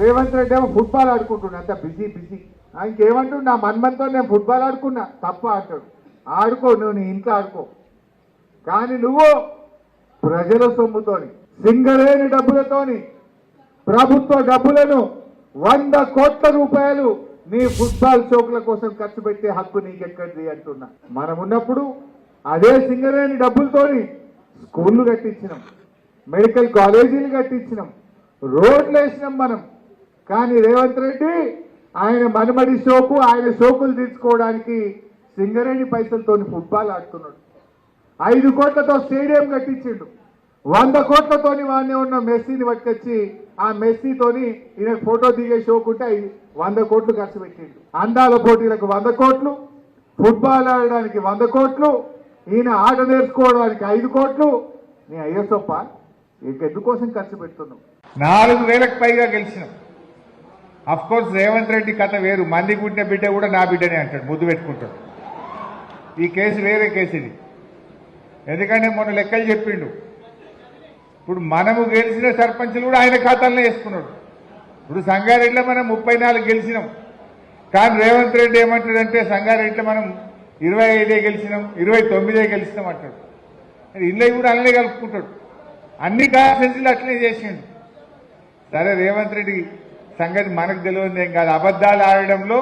రేవంత్ రెడ్డి ఏమో ఫుట్బాల్ ఆడుకుంటున్నా అంత busy busy. ఇంకేమంటున్నా నా నేను ఫుట్బాల్ ఆడుకున్నా తప్ప అంటాడు. ఆడుకో నువ్వు నీ ఇంట్లో ఆడుకో. కానీ నువ్వు ప్రజల సొమ్ముతోని సింగరేణి డబ్బులతోని ప్రభుత్వ డబ్బులను వంద కోట్ల రూపాయలు నీ ఫుట్బాల్ చౌకుల కోసం ఖర్చు పెట్టే హక్కు నీకెక్కడిది అంటున్నా. మనం ఉన్నప్పుడు అదే సింగరేణి డబ్బులతోని స్కూళ్ళు కట్టించినాం మెడికల్ కాలేజీలు కట్టించినాం రోడ్లు వేసినాం మనం. కానీ రేవంత్ రెడ్డి ఆయన మనమడి సోకు ఆయన సోకులు తీర్చుకోవడానికి సింగరేణి పైసలతోని ఫుట్బాల్ ఆడుతున్నాడు. ఐదు కోట్లతో స్టేడియం కట్టించిండు. వంద కోట్లతోని వాడిని ఉన్న మెస్సీని పట్టుకొచ్చి ఆ మెస్సీతోని ఈయన ఫోటో దిగే షోకుంటే వంద కోట్లు ఖర్చు పెట్టిండు. అందాల పోటీలకు వంద కోట్లు ఫుట్బాల్ ఆడడానికి వంద కోట్లు ఈయన ఆట నేర్చుకోవడానికి ఐదు కోట్లు. నీ అయ్యసొప్ప ఇంకెందుకోసం ఖర్చు పెడుతున్నావు? నాలుగు వేలకు పైగా గెలిచినాం. అఫ్ కోర్స్ రేవంత్ రెడ్డి కథ వేరు. మంది పుట్టిన బిడ్డ కూడా నా బిడ్డనే అంటాడు ముద్దు పెట్టుకుంటాడు. ఈ కేసు వేరే కేసు ఇది. ఎందుకంటే మొన్న లెక్కలు చెప్పిండు. ఇప్పుడు మనము గెలిచిన సర్పంచులు కూడా ఆయన ఖాతాల్లో వేసుకున్నాడు. ఇప్పుడు సంగారెడ్డిలో మనం ముప్పై నాలుగు గెలిచినాం. కానీ రేవంత్ రెడ్డి ఏమంటాడంటే సంగారెడ్డిలో మనం ఇరవై ఐదే గెలిచినాం ఇరవై తొమ్మిదే గెలిచినాం అంటాడు. మరి ఇల్లు కూడా అలానే కలుపుకుంటాడు. అన్ని కాన్స్టిట్యూన్సీలు అట్లనే చేసిండు. సరే రేవంత్ రెడ్డి సంగతి మనకు తెలియదు ఏం కాదు. అబద్ధాలు ఆడడంలో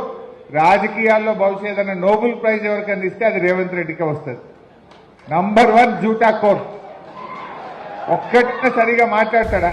రాజకీయాల్లో భవిష్యత్ ఏదైనా నోబెల్ ప్రైజ్ ఎవరికైనా ఇస్తే అది రేవంత్ రెడ్డికి వస్తుంది. నంబర్ వన్ జూటా కోర్ట్. ఒక్కటే సరిగా మాట్లాడతాడా?